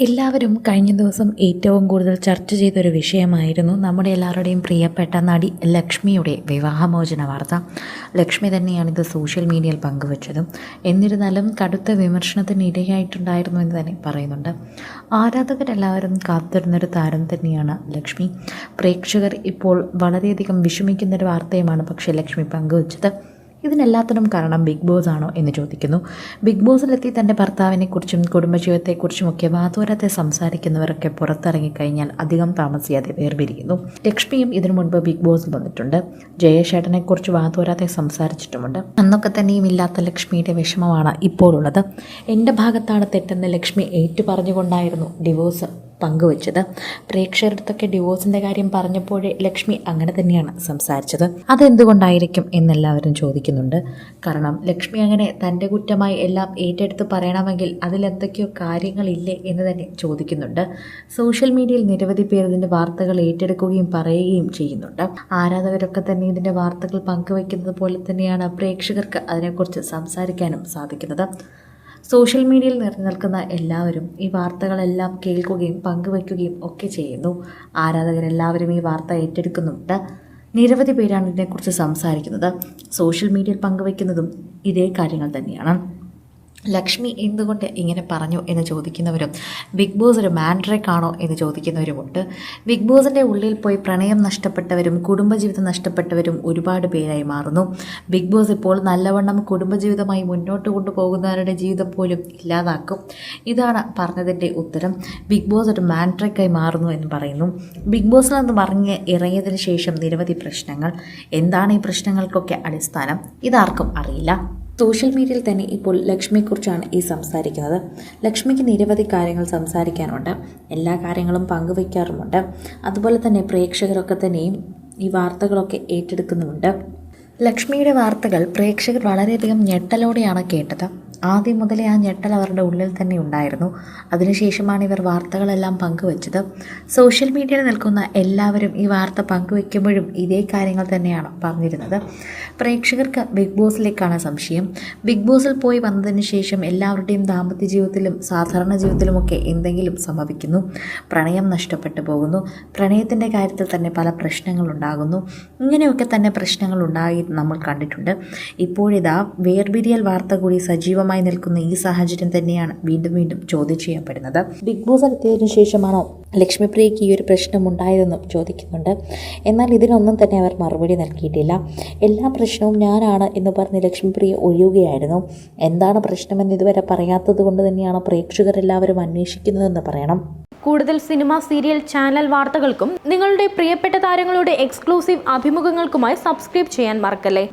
എല്ലാവരും കഴിഞ്ഞ ദിവസം ഏറ്റവും കൂടുതൽ ചർച്ച ചെയ്തൊരു വിഷയമായിരുന്നു നമ്മുടെ എല്ലാവരുടെയും പ്രിയപ്പെട്ട നടി ലക്ഷ്മിയുടെ വിവാഹമോചന വാർത്ത. ലക്ഷ്മി തന്നെയാണ് ഇത് സോഷ്യൽ മീഡിയയിൽ പങ്കുവച്ചതും. എന്നിരുന്നാലും കടുത്ത വിമർശനത്തിന് ഇടയായിട്ടുണ്ടായിരുന്നു എന്ന് തന്നെ പറയുന്നുണ്ട്. ആരാധകരെല്ലാവരും കാത്തിരുന്നൊരു താരം തന്നെയാണ് ലക്ഷ്മി. പ്രേക്ഷകർ ഇപ്പോൾ വളരെയധികം വിഷമിക്കുന്നൊരു വാർത്തയുമാണ് പക്ഷേ ലക്ഷ്മി പങ്കുവച്ചത്. ഇതിനെല്ലാത്തിനും കാരണം ബിഗ് ബോസ് ആണോ എന്ന് ചോദിക്കുന്നു. ബിഗ് ബോസിലെത്തി തന്റെ ഭർത്താവിനെക്കുറിച്ചും കുടുംബജീവിതത്തെക്കുറിച്ചുമൊക്കെ വാതോരത്തെ സംസാരിക്കുന്നവരൊക്കെ പുറത്തിറങ്ങിക്കഴിഞ്ഞാൽ അധികം താമസിയാതെ വേർപിരിക്കുന്നു ലക്ഷ്മിയും ഇതിനു മുൻപ് ബിഗ് ബോസിൽ വന്നിട്ടുണ്ട്. ജയേഷേട്ടനെക്കുറിച്ച് വാതോരാതെ സംസാരിച്ചിട്ടുമുണ്ട്. അന്നൊക്കെ തന്നെയും ഇല്ലാത്ത ലക്ഷ്മിയുടെ വിഷമമാണ് ഇപ്പോഴുള്ളത്. എന്റെ ഭാഗത്താണ് തെറ്റെന്ന് ലക്ഷ്മി ഏറ്റു പറഞ്ഞുകൊണ്ടായിരുന്നു ഡിവോഴ്സ്. പങ്കുവച്ചത്. പ്രേക്ഷകരടുത്തൊക്കെ ഡിവോഴ്സിന്റെ കാര്യം പറഞ്ഞപ്പോഴേ ലക്ഷ്മി അങ്ങനെ തന്നെയാണ് സംസാരിച്ചത്. അതെന്തുകൊണ്ടായിരിക്കും എന്നെല്ലാവരും ചോദിക്കുന്നുണ്ട്. കാരണം ലക്ഷ്മി അങ്ങനെ തന്റെ കുറ്റമായി എല്ലാം ഏറ്റെടുത്ത് പറയണമെങ്കിൽ അതിലെന്തൊക്കെയോ കാര്യങ്ങളില്ലേ എന്ന് തന്നെ ചോദിക്കുന്നുണ്ട്. സോഷ്യൽ മീഡിയയിൽ നിരവധി പേർ ഇതിന്റെ വാർത്തകൾ ഏറ്റെടുക്കുകയും പറയുകയും ചെയ്യുന്നുണ്ട്. ആരാധകരൊക്കെ തന്നെ ഇതിന്റെ വാർത്തകൾ പങ്കുവയ്ക്കുന്നത് പോലെ തന്നെയാണ് പ്രേക്ഷകർക്ക് അതിനെക്കുറിച്ച് സംസാരിക്കാനും സാധിക്കുന്നത്. സോഷ്യൽ മീഡിയയിൽ നിലനിൽക്കുന്ന നിൽക്കുന്ന എല്ലാവരും ഈ വാർത്തകളെല്ലാം കേൾക്കുകയും പങ്കുവയ്ക്കുകയും ഒക്കെ ചെയ്യുന്നു. ആരാധകരെല്ലാവരും ഈ വാർത്ത ഏറ്റെടുക്കുന്നുണ്ട്. നിരവധി പേരാണ് ഇതിനെക്കുറിച്ച് സംസാരിക്കുന്നത്. സോഷ്യൽ മീഡിയയിൽ പങ്കുവയ്ക്കുന്നതും ഇതേ കാര്യങ്ങൾ തന്നെയാണ്. ലക്ഷ്മി എന്തുകൊണ്ട് ഇങ്ങനെ പറഞ്ഞു എന്ന് ചോദിക്കുന്നവരും ബിഗ് ബോസ് ഒരു മാൻഡ്രേക്കാണോ എന്ന് ചോദിക്കുന്നവരുമുണ്ട്. ബിഗ് ബോസിന്റെ ഉള്ളിൽ പോയി പ്രണയം നഷ്ടപ്പെട്ടവരും കുടുംബജീവിതം നഷ്ടപ്പെട്ടവരും ഒരുപാട് പേരായി മാറുന്നു. ബിഗ് ബോസ് ഇപ്പോൾ നല്ലവണ്ണം കുടുംബജീവിതമായി മുന്നോട്ട് കൊണ്ടുപോകുന്നവരുടെ ജീവിതം പോലും ഇല്ലാതാക്കും. ഇതാണ് പറഞ്ഞതിന്റെ ഉത്തരം. ബിഗ് ബോസ് ഒരു മാൻഡ്രേക്കായി മാറുന്നു എന്ന് പറയുന്നു. ബിഗ് ബോസിൽ നിന്ന് മറിഞ്ഞ് ഇറങ്ങിയതിന് ശേഷം നിരവധി പ്രശ്നങ്ങൾ. എന്താണ് ഈ പ്രശ്നങ്ങൾക്കൊക്കെ അടിസ്ഥാനം? ഇതാർക്കും അറിയില്ല. സോഷ്യൽ മീഡിയയിൽ തന്നെ ഇപ്പോൾ ലക്ഷ്മിയെക്കുറിച്ചാണ് ഈ സംസാരിക്കുന്നത്. ലക്ഷ്മിക്ക് നിരവധി കാര്യങ്ങൾ സംസാരിക്കാനുണ്ട്. എല്ലാ കാര്യങ്ങളും പങ്കുവയ്ക്കാറുമുണ്ട് അതുപോലെ തന്നെ പ്രേക്ഷകരൊക്കെ തന്നെയും ഈ വാർത്തകളൊക്കെ ഏറ്റെടുക്കുന്നുമുണ്ട്. ലക്ഷ്മിയുടെ വാർത്തകൾ പ്രേക്ഷകർ വളരെയധികം ഞെട്ടലോടെയാണ് കേട്ടത്. ആദ്യം മുതലേ ആ ഞെട്ടൽ അവരുടെ ഉള്ളിൽ തന്നെ ഉണ്ടായിരുന്നു. അതിനുശേഷമാണ് ഇവർ വാർത്തകളെല്ലാം പങ്കുവച്ചത്. സോഷ്യൽ മീഡിയയിൽ നിൽക്കുന്ന എല്ലാവരും ഈ വാർത്ത പങ്കുവയ്ക്കുമ്പോഴും ഇതേ കാര്യങ്ങൾ തന്നെയാണ് പറഞ്ഞിരുന്നത്. പ്രേക്ഷകർക്ക് ബിഗ് ബോസിലേക്കാണ് സംശയം. ബിഗ് ബോസിൽ പോയി വന്നതിന് ശേഷം എല്ലാവരുടെയും ദാമ്പത്യ ജീവിതത്തിലും സാധാരണ ജീവിതത്തിലുമൊക്കെ എന്തെങ്കിലും സംഭവിക്കുന്നു. പ്രണയം നഷ്ടപ്പെട്ടു പോകുന്നു. പ്രണയത്തിന്റെ കാര്യത്തിൽ തന്നെ പല പ്രശ്നങ്ങളുണ്ടാകുന്നു ഇങ്ങനെയൊക്കെ തന്നെ പ്രശ്നങ്ങൾ ഉണ്ടായി നമ്മൾ കണ്ടിട്ടുണ്ട്. ഇപ്പോഴിതാ വേർപിരിയൽ വാർത്ത കൂടി സജീവമായി നിൽക്കുന്ന ഈ സാഹചര്യം തന്നെയാണ് വീണ്ടും വീണ്ടും ചോദ്യം ചെയ്യപ്പെടുന്നത്. ബിഗ് ബോസ് എത്തിയതിനു ശേഷമാണോ ലക്ഷ്മിപ്രിയയ്ക്ക് ഈ ഒരു പ്രശ്നം ഉണ്ടായതെന്നും ചോദിക്കുന്നുണ്ട്. എന്നാൽ ഇതിനൊന്നും തന്നെ അവർ മറുപടി നൽകിയിട്ടില്ല. എല്ലാ പ്രശ്നവും ഞാനാണ് എന്ന് പറഞ്ഞ് ലക്ഷ്മിപ്രിയ ഒഴിയുകയായിരുന്നു. എന്താണ് പ്രശ്നമെന്ന് ഇതുവരെ പറയാത്തത് കൊണ്ട് തന്നെയാണ് പ്രേക്ഷകരെല്ലാവരും അന്വേഷിക്കുന്നതെന്ന് പറയണം. കൂടുതൽ സിനിമ സീരിയൽ ചാനൽ വാർത്തകൾക്കും നിങ്ങളുടെ പ്രിയപ്പെട്ട താരങ്ങളുടെ എക്സ്ക്ലൂസീവ് അഭിമുഖങ്ങൾക്കുമായി സബ്സ്ക്രൈബ് ചെയ്യാൻ മറക്കല്ലേ?